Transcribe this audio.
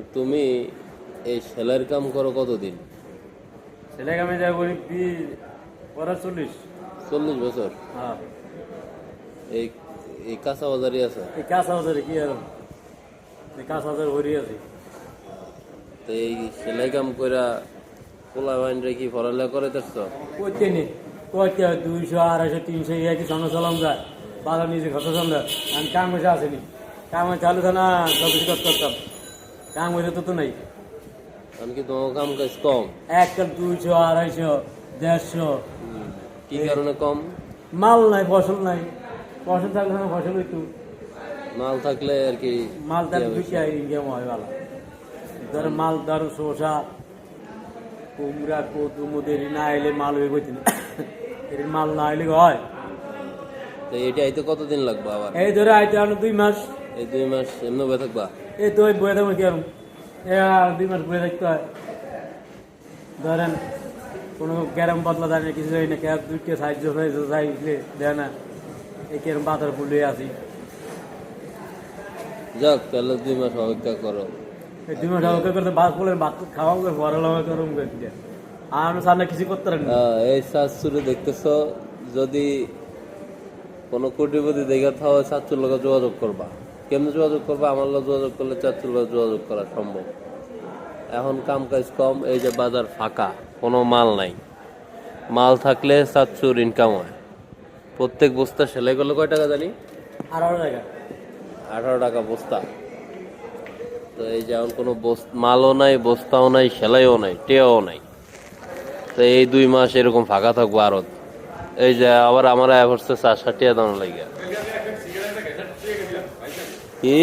তো তুমি এই সেলাইয়ের কাম করো কতদিন? সেলাই কামে বলি বি পরে চল্লিশ। চল্লিশ বছর? হ্যাঁ। এই এই কাঁচা বাজারই আছে? এই কাঁচ হাজারে কি আর? এই কাঁচ হাজার ভরি আছে। তো এই সেলাই কাম কইরা পোলা বাইনরে কি পড়ালেখা করে দেখছ? করতে নি করতে দুইশো আড়াইশো তিনশো এই একই সঙ্গে চলাম যায়। বাজার নিজে খরচ সঙ্গে আমি কাম বসে আসেনি কাম চালু থাকে না সব কিছু করতে করতাম। কাম বসে তো তো নাই। কারণ কি তোমার কাম কাজ কম। একটা দুইশো আড়াইশো দেড়শো। কি কারণে কম? মাল নাই ফসল নাই। ফসল থাকলে না ফসল হইতো। মাল থাকলে আর কি মাল তার হবে? বিক্রি ইনকাম হয় ভালো। ধর মাল ধর শসা কুমড়া কদু মুদের না এলে মাল হয়ে গেছে না। এর মাল না এলে হয়। তো এটা আইতে কতদিন লাগবে আবার? এই ধরে আইতে আনো দুই মাস। এই দুই মাস এমনি বে থাকবা? এই তো বয়ে থাকব কি দুই মাস বয়ে থাকতে হয়। ধরেন কোনো ক্যারাম বদলা দেয় না কিছু দেয় না ক্যার দুইটা সাহায্য হয়েছে সাইজে দেয় না। এই ক্যারাম পাতার ফুলে আসি যাক তাহলে দুই মাস অপেক্ষা করো। এই দুই মাস অপেক্ষা করতে ভাত ফুলের ভাত খাওয়াও করে বড় লাভা করুম করে দিয়ে। আর আমি সামনে কিছু করতে পারেন এই শাশুড়ি দেখতেছ যদি কোনো কোটিপতি দেখে থাও চাচুর লোক যোগাযোগ করবা। কেমনে যোগাযোগ করবা? আমার লোক যোগাযোগ করলে চাচুর লোক যোগাযোগ করা সম্ভব। এখন কাম কাজ কম এই যে বাজার ফাঁকা কোনো মাল নাই। মাল থাকলে চাচুর ইনকাম হয়। প্রত্যেক বস্তা সেলাই করলে কয় টাকা জানি? আঠারো জায়গা আঠারো টাকা বস্তা। তো এই যে এখন কোনো বস- মালও নাই বস্তাও নাই সেলাইও নাই টেও নাই। তো এই দুই মাস এরকম ফাঁকা থাকব আরও। এই যে আবার আমার আয় হচ্ছে চার ষাটিয়া দাম লাগে কি?